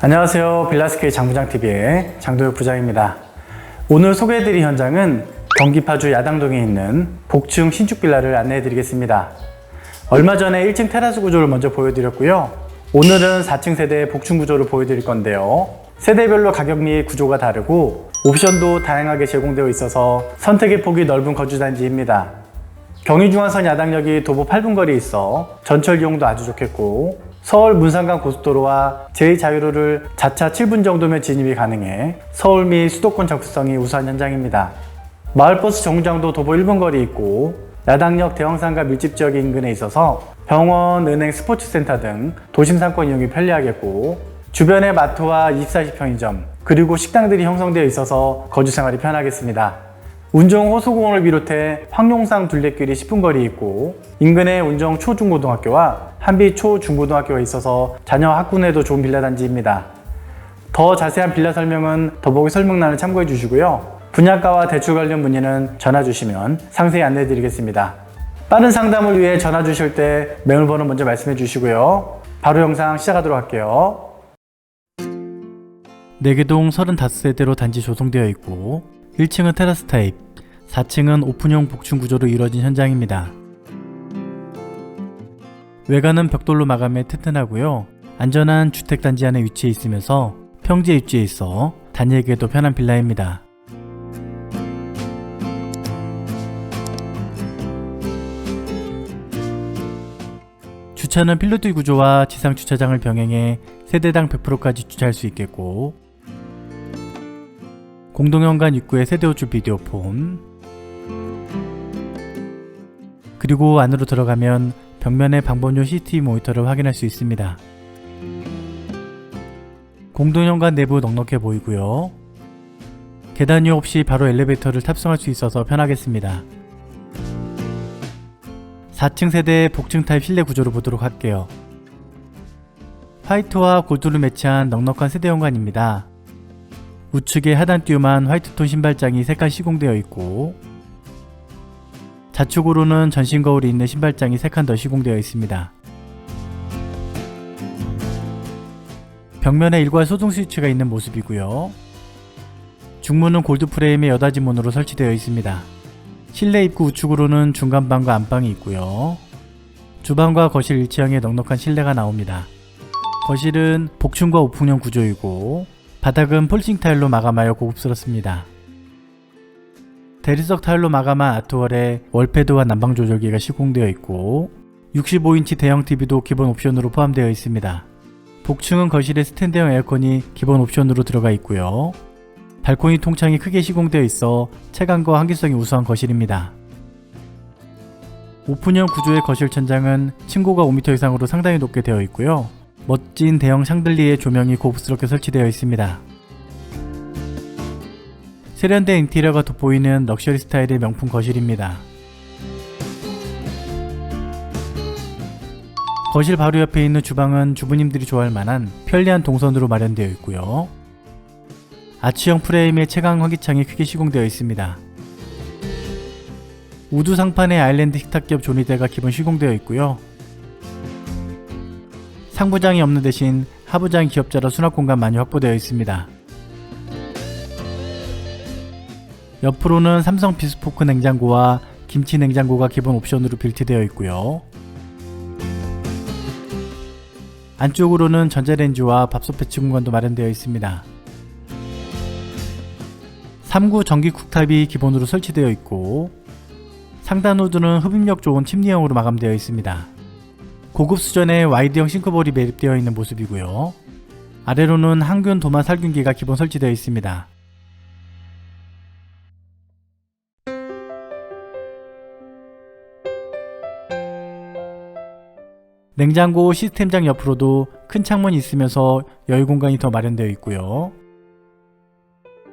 안녕하세요. 빌라스케이 장부장TV의 장도혁 부장입니다. 오늘 소개해드릴 현장은 경기 파주 야당동에 있는 복층 신축 빌라를 안내해드리겠습니다. 얼마 전에 1층 테라스 구조를 먼저 보여드렸고요. 오늘은 4층 세대 복층 구조를 보여드릴 건데요. 세대별로 가격 및 구조가 다르고 옵션도 다양하게 제공되어 있어서 선택의 폭이 넓은 거주단지입니다. 경의중앙선 야당역이 도보 8분 거리에 있어 전철 이용도 아주 좋겠고 서울 문산간 고속도로와 제2자유로를 자차 7분 정도면 진입이 가능해 서울 및 수도권 접근성이 우수한 현장입니다. 마을버스 정류장도 도보 1분 거리에 있고 야당역 대형상가 밀집 지역 인근에 있어서 병원, 은행, 스포츠센터 등 도심 상권 이용이 편리하겠고 주변에 마트와 24시 편의점 그리고 식당들이 형성되어 있어서 거주 생활이 편하겠습니다. 운정 호수공원을 비롯해 황룡상 둘레길이 10분 거리에 있고 인근에 운정 초중고등학교와 한비 초중고등학교가 있어서 자녀 학군에도 좋은 빌라 단지입니다. 더 자세한 빌라 설명은 더보기 설명란을 참고해 주시고요. 분양가와 대출 관련 문의는 전화 주시면 상세히 안내해 드리겠습니다. 빠른 상담을 위해 전화 주실 때 매물번호 먼저 말씀해 주시고요. 바로 영상 시작하도록 할게요. 4개동 35세대로 단지 조성되어 있고 1층은 테라스 타입, 4층은 오픈형 복층 구조로 이루어진 현장입니다. 외관은 벽돌로 마감해 튼튼하고요. 안전한 주택 단지 안에 위치해 있으면서 평지에 위치해 있어 다니기에도 편한 빌라입니다. 주차는 필로티 구조와 지상 주차장을 병행해 세대당 100%까지 주차할 수 있겠고 공동현관 입구에 세대호출 비디오폰 그리고 안으로 들어가면 벽면에 방범용 CCTV 모니터를 확인할 수 있습니다. 공동현관 내부 넉넉해 보이고요. 계단 이용 없이 바로 엘리베이터를 탑승할 수 있어서 편하겠습니다. 4층 세대의 복층 타입 실내 구조를 보도록 할게요. 화이트와 골드로 매치한 넉넉한 세대 현관입니다. 우측에 하단 띄움한 화이트톤 신발장이 색깔 시공되어 있고 좌측으로는 전신 거울이 있는 신발장이 3칸 더 시공되어 있습니다. 벽면에 일괄 소등 스위치가 있는 모습이고요. 중문은 골드 프레임의 여닫이 문으로 설치되어 있습니다. 실내 입구 우측으로는 중간방과 안방이 있고요. 주방과 거실 일체형의 넉넉한 실내가 나옵니다. 거실은 복층과 오픈형 구조이고 바닥은 폴싱 타일로 마감하여 고급스럽습니다. 대리석 타일로 마감한 아트월에 월패드와 난방 조절기가 시공되어 있고 65인치 대형 TV도 기본 옵션으로 포함되어 있습니다. 복층은 거실에 스탠드형 에어컨이 기본 옵션으로 들어가 있고요. 발코니 통창이 크게 시공되어 있어 체감과 환기성이 우수한 거실입니다. 오픈형 구조의 거실 천장은 층고가 5m 이상으로 상당히 높게 되어 있고요. 멋진 대형 샹들리에 조명이 고급스럽게 설치되어 있습니다. 세련된 인테리어가 돋보이는 럭셔리 스타일의 명품 거실입니다. 거실 바로 옆에 있는 주방은 주부님들이 좋아할 만한 편리한 동선으로 마련되어 있고요. 아치형 프레임에 채광 환기창이 크게 시공되어 있습니다. 우드 상판에 아일랜드 식탁 겹 조리대가 기본 시공되어 있고요. 상부장이 없는 대신 하부장 기업자라 수납 공간 많이 확보되어 있습니다. 옆으로는 삼성 비스포크 냉장고와 김치 냉장고가 기본 옵션으로 빌트되어 있고요. 안쪽으로는 전자레인지와 밥솥 배치 공간도 마련되어 있습니다. 3구 전기 쿡탑이 기본으로 설치되어 있고 상단 후드는 흡입력 좋은 침리형으로 마감되어 있습니다. 고급 수준의 와이드형 싱크볼이 매립되어 있는 모습이고요. 아래로는 항균 도마 살균기가 기본 설치되어 있습니다. 냉장고 시스템장 옆으로도 큰 창문이 있으면서 여유 공간이 더 마련되어 있고요.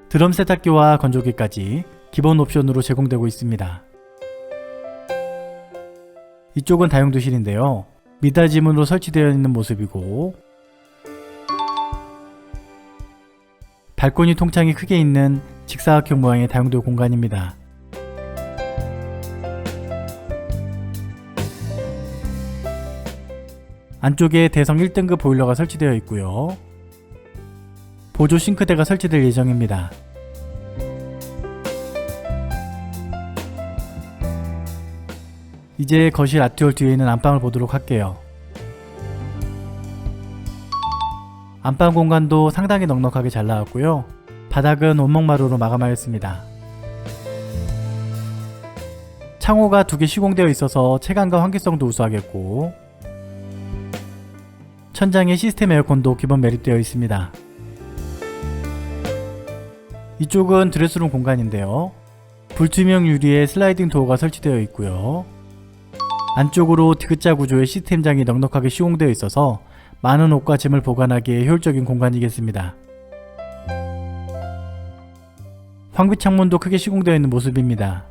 드럼 세탁기와 건조기까지 기본 옵션으로 제공되고 있습니다. 이쪽은 다용도실인데요. 미닫이문으로 설치되어 있는 모습이고 발코니 통창이 크게 있는 직사각형 모양의 다용도 공간입니다. 안쪽에 대성 1등급 보일러가 설치되어 있고요. 보조 싱크대가 설치될 예정입니다. 이제 거실 아트홀 뒤에 있는 안방을 보도록 할게요. 안방 공간도 상당히 넉넉하게 잘 나왔고요. 바닥은 원목마루로 마감하였습니다. 창호가 두 개 시공되어 있어서 체감과 환기성도 우수하겠고 천장에 시스템 에어컨도 기본 매립되어 있습니다. 이쪽은 드레스룸 공간인데요. 불투명 유리에 슬라이딩 도어가 설치되어 있고요. 안쪽으로 디귿자 구조의 시스템장이 넉넉하게 시공되어 있어서 많은 옷과 짐을 보관하기에 효율적인 공간이겠습니다. 환기 창문도 크게 시공되어 있는 모습입니다.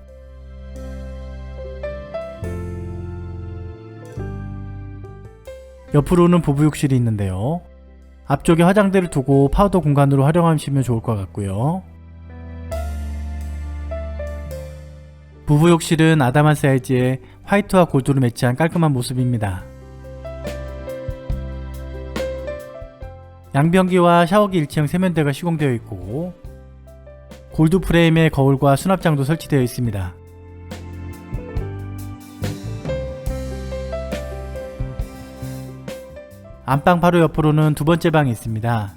옆으로는 부부욕실이 있는데요. 앞쪽에 화장대를 두고 파우더 공간으로 활용하시면 좋을 것 같고요. 부부 욕실은 아담한 사이즈에 화이트와 골드로 매치한 깔끔한 모습입니다. 양변기와 샤워기 일체형 세면대가 시공되어 있고 골드 프레임에 거울과 수납장도 설치되어 있습니다. 안방 바로 옆으로는 두 번째 방이 있습니다.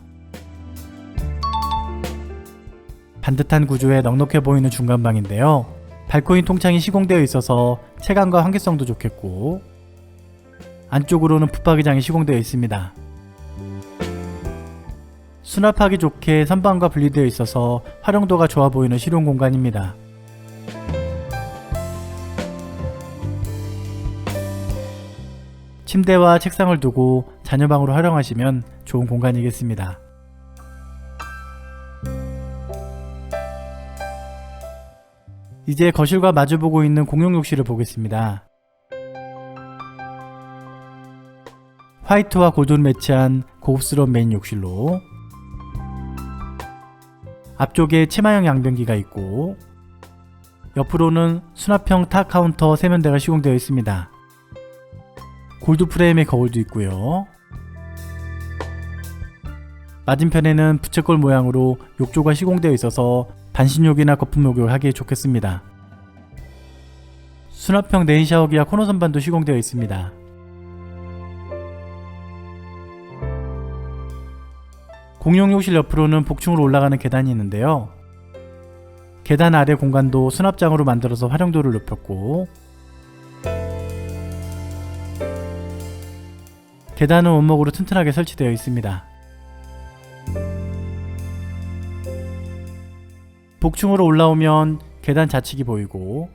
반듯한 구조에 넉넉해 보이는 중간방인데요. 발코니 통창이 시공되어 있어서 체감과 환기성도 좋겠고 안쪽으로는 붙박이장이 시공되어 있습니다. 수납하기 좋게 선반과 분리되어 있어서 활용도가 좋아 보이는 실용 공간입니다. 침대와 책상을 두고 자녀방으로 활용하시면 좋은 공간이겠습니다. 이제 거실과 마주보고 있는 공용 욕실을 보겠습니다. 화이트와 골드로 매치한 고급스러운 메인 욕실로 앞쪽에 치마형 양변기가 있고 옆으로는 수납형 타 카운터 세면대가 시공되어 있습니다. 골드 프레임의 거울도 있고요. 맞은편에는 부채꼴 모양으로 욕조가 시공되어 있어서 반신욕이나 거품욕을 하기에 좋겠습니다. 수납형 네인 샤워기와 코너 선반도 시공되어 있습니다. 공용 욕실 옆으로는 복층으로 올라가는 계단이 있는데요. 계단 아래 공간도 수납장으로 만들어서 활용도를 높였고 계단은 원목으로 튼튼하게 설치되어 있습니다. 복층으로 올라오면 계단 좌측이 보이고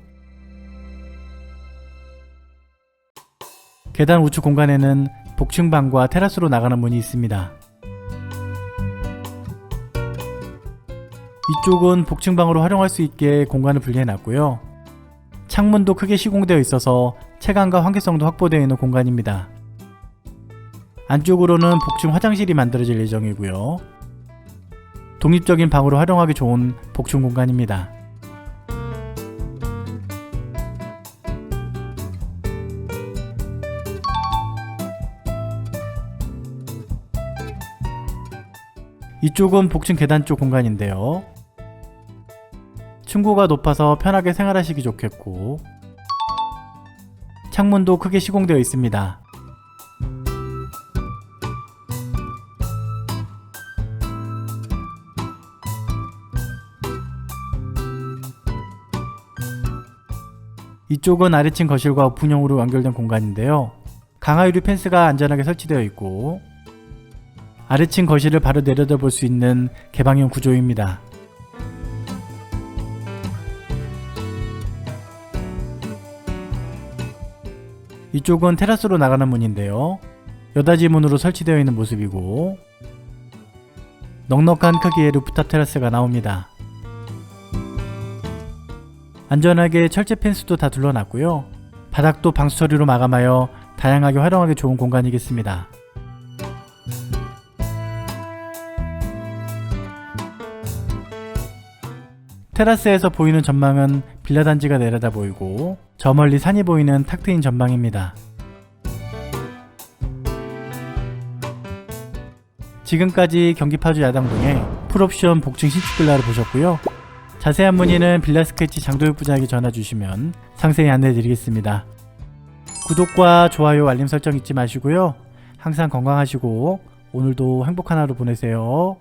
계단 우측 공간에는 복층방과 테라스로 나가는 문이 있습니다. 이쪽은 복층방으로 활용할 수 있게 공간을 분리해 놨고요. 창문도 크게 시공되어 있어서 체감과 환기성도 확보되어 있는 공간입니다. 안쪽으로는 복층 화장실이 만들어질 예정이고요. 독립적인 방으로 활용하기 좋은 복층 공간입니다. 이쪽은 복층 계단 쪽 공간인데요. 층고가 높아서 편하게 생활하시기 좋겠고 창문도 크게 시공되어 있습니다. 이쪽은 아래층 거실과 오픈형으로 연결된 공간인데요. 강화유리 펜스가 안전하게 설치되어 있고 아래층 거실을 바로 내려다볼 수 있는 개방형 구조입니다. 이쪽은 테라스로 나가는 문인데요. 여닫이 문으로 설치되어 있는 모습이고 넉넉한 크기의 루프탑 테라스가 나옵니다. 안전하게 철제 펜스도 다 둘러놨고요. 바닥도 방수 처리로 마감하여 다양하게 활용하기 좋은 공간이겠습니다. 테라스에서 보이는 전망은 빌라 단지가 내려다 보이고 저 멀리 산이 보이는 탁 트인 전망입니다. 지금까지 경기 파주 야당동의 풀옵션 복층 신축 빌라를 보셨고요. 자세한 문의는 빌라 스케치 장도혁 부장에게 전화 주시면 상세히 안내해 드리겠습니다. 구독과 좋아요, 알림 설정 잊지 마시고요. 항상 건강하시고 오늘도 행복한 하루 보내세요.